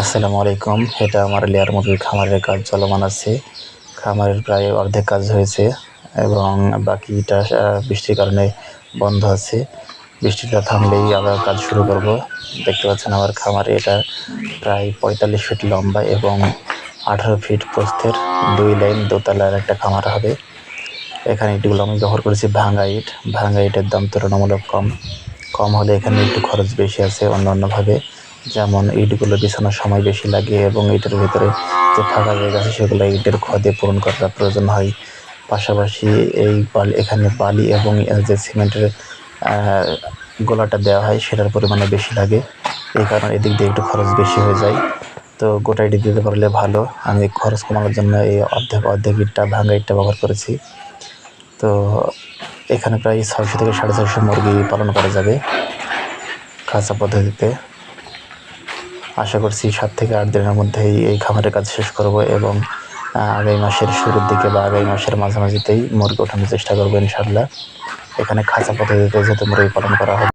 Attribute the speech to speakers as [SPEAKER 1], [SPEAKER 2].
[SPEAKER 1] আসসালামু আলাইকুম। এটা আমার লেয়ার মুরগির খামারের কাজ চলমান আছে। খামারের প্রায় অর্ধেক কাজ হয়েছে এবং বাকিটা বৃষ্টির কারণে বন্ধ আছে। বৃষ্টিটা থামলেই আবার কাজ শুরু করব। দেখতে পাচ্ছেন আমার খামারে এটা প্রায় পঁয়তাল্লিশ ফিট লম্বা এবং আঠারো ফিট প্রস্থের দুই লাইন দোতলার একটা খামার হবে। এখানে ইটগুলো আমি ব্যবহার করেছি ভাঙা ইট। ভাঙা ইটের দাম তুলনামূলক কম। কম হলে এখানে একটু খরচ বেশি আছে অন্য অন্যভাবে যেমন ইটগুলো বিছানোর সময় বেশি লাগে এবং ইটের ভেতরে যে ফাঁকা জায়গা আছে সেগুলো ইটের খদে পূরণ করার প্রয়োজন হয়। পাশাপাশি এই বালি, এখানে বালি এবং যে সিমেন্টের গোলাটা দেওয়া হয় সেটার পরিমাণে বেশি লাগে। এই কারণে এদিক দিয়ে একটু খরচ বেশি হয়ে যায়। তো গোটা ইট দিতে পারলে ভালো। আমি খরচ কমানোর জন্য এই অর্ধেক অর্ধেক ইটটা ভাঙা ইটটা ব্যবহার করেছি। তো এখানে প্রায় ছয়শো থেকে সাড়ে ছয়শো মুরগি পালন করা যাবে। খাঁচা পদ্ধতিতে। আশা করছি সাত থেকে আট দিনের মধ্যেই এই খামারের কাজ শেষ করব এবং আগামী মাসের শুরুর দিকে বা আগামী মাসের মাঝামাঝিতেই মুরগি ওঠানোর চেষ্টা করব ইনশাল্লাহ এখানে খাঁচা পদ্ধতিতে যাতে মুরগি পালন করা হবে